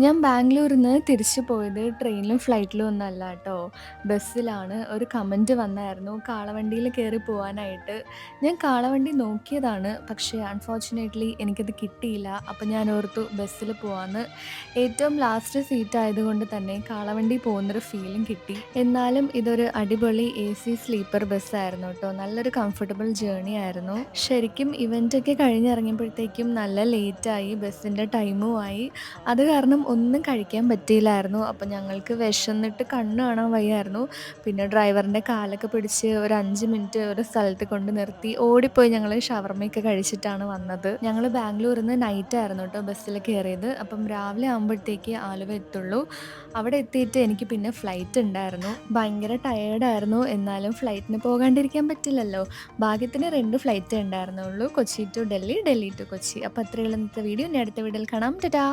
ഞാൻ ബാംഗ്ലൂരിൽ നിന്ന് തിരിച്ചു പോയത് ട്രെയിനിലും ഫ്ലൈറ്റിലും ഒന്നും അല്ല കേട്ടോ ബസ്സിലാണ്. ഒരു കമന്റ് വന്നായിരുന്നു. കാളവണ്ടിയിൽ കയറി പോകാനായിട്ട് ഞാൻ കാളവണ്ടി നോക്കിയതാണ്. പക്ഷേ അൺഫോർച്ചുനേറ്റ്ലി എനിക്കത് കിട്ടിയില്ല. അപ്പോൾ ഞാൻ ഓർത്തു ബസ്സിൽ പോവാന്ന്. ഏറ്റവും ലാസ്റ്റ് സീറ്റ് ആയതുകൊണ്ട് തന്നെ കാളവണ്ടി പോകുന്നൊരു ഫീലും കിട്ടി. എന്നാലും ഇതൊരു അടിപൊളി എ സി സ്ലീപ്പർ ബസ്സായിരുന്നു കേട്ടോ നല്ലൊരു കംഫർട്ടബിൾ ജേണി ആയിരുന്നു. ശരിക്കും ഇവന്റൊക്കെ കഴിഞ്ഞിറങ്ങിയപ്പോഴത്തേക്കും നല്ല ലേറ്റായി ബസ്സിന്റെ ടൈമും ആയി. അത് കാരണം ഒന്നും കഴിക്കാൻ പറ്റിയില്ലായിരുന്നു. അപ്പോൾ ഞങ്ങൾക്ക് വിശന്നിട്ട് കണ്ണ് കാണാൻ വയ്യായിരുന്നു. പിന്നെ ഡ്രൈവറിന്റെ കാലൊക്കെ പിടിച്ച് ഒരു അഞ്ച് മിനിറ്റ് ഒരു സ്ഥലത്ത് കൊണ്ട് നിർത്തി. ഓടിപ്പോയി ഞങ്ങൾ ഷവർമ്മയൊക്കെ കഴിച്ചിട്ടാണ് വന്നത്. ഞങ്ങൾ ബാംഗ്ലൂരിൽ നിന്ന് നൈറ്റ് ആയിരുന്നു കേട്ടോ ബസ്സിൽ കയറിയത്. അപ്പം രാവിലെ ആകുമ്പോഴത്തേക്ക് ആലുവ എത്തുള്ളൂ. അവിടെ എത്തിയിട്ട് എനിക്ക് പിന്നെ ഫ്ലൈറ്റ് ഉണ്ടായിരുന്നു. ഭയങ്കര ടയേർഡായിരുന്നു എന്നാലും ഫ്ലൈറ്റിന് പോകാണ്ടിരിക്കാൻ പറ്റില്ലല്ലോ. ഭാഗ്യത്തിന് രണ്ട് ഫ്ലൈറ്റ് ഉണ്ടായിരുന്നുള്ളൂ. Kochi to Delhi Delhi to Kochi. അപ്പോൾ അത്രയുള്ള ഇന്നത്തെ വീഡിയോ ഇനി അടുത്ത വീഡിയോയിൽ കാണാം. ടാ